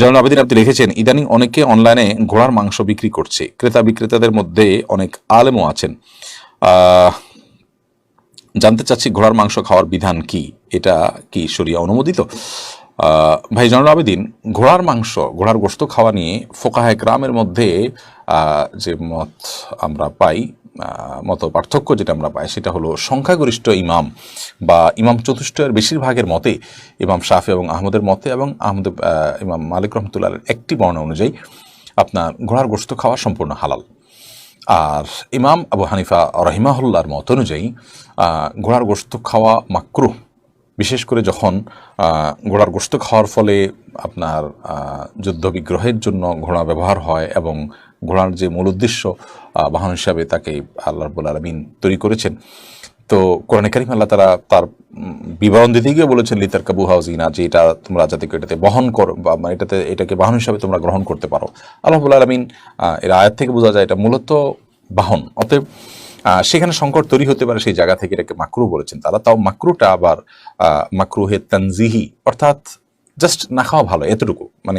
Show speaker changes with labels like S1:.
S1: জনাল আবেদিন আপনি লিখেছেন, ইদানিং অনেকে অনলাইনে ঘোড়ার মাংস বিক্রি করছে। ক্রেতা বিক্রেতাদের মধ্যে অনেক আলেমও আছেন। জানতে চাচ্ছি ঘোড়ার মাংস খাওয়ার বিধান কি? এটা কি শরিয়া অনুমোদিত? ভাই জনাল আবেদিন, ঘোড়ার মাংস, ঘোড়ার গোশত খাওয়া নিয়ে ফোকাহে গ্রামের মধ্যে যে মত আমরা পাই মত পার্থক্য যেটা আমরা পাই, সেটা হলো সংখ্যাগরিষ্ঠ ইমাম বা ইমাম চতুষ্টয়ের বেশিরভাগের মতে ইমাম শাফি এবং আহমদের মতে এবং আহমদ ইমাম মালিক রহমতুল্লাহ একটি বর্ণনা অনুযায়ী আপনার ঘোড়ার গোস্ত খাওয়া সম্পূর্ণ হালাল। আর ইমাম আবু হানিফা রহিমাহুল্লার মত অনুযায়ী ঘোড়ার গোস্ত খাওয়া মাকরু বিশেষ করে যখন ঘোড়ার গোস্ত খাওয়ার ফলে আপনার যুদ্ধ বিগ্রহের জন্য ঘোড়া ব্যবহার হয় এবং ঘোড়ার যে মূল উদ্দেশ্য বাহন হিসাবে তাকে আল্লাহ রবুল আলমিন তৈরি করেছেন। তো কোরআন কারিম আল্লাহ তারা তার বিবরণ দিতে গিয়ে বলেছেন লিতার কাবু হাউজিনা যে এটা তোমরা যাতে এটাতে বহন করো, বা এটাতে, এটাকে বাহন হিসাবে তোমরা গ্রহণ করতে পারো। আল্লাহুল আলমিন এর আয়াত থেকে বোঝা যায় এটা মূলত বাহন। অতএব সেখানে সংকট তৈরি হতে পারে সেই জায়গা থেকে এটাকে মাকরু বলেছেন তারা। তাও মাকরুটা আবার মাকরুহে তানজিহি, অর্থাৎ জাস্ট না খাওয়া ভালো, এতটুকু। মানে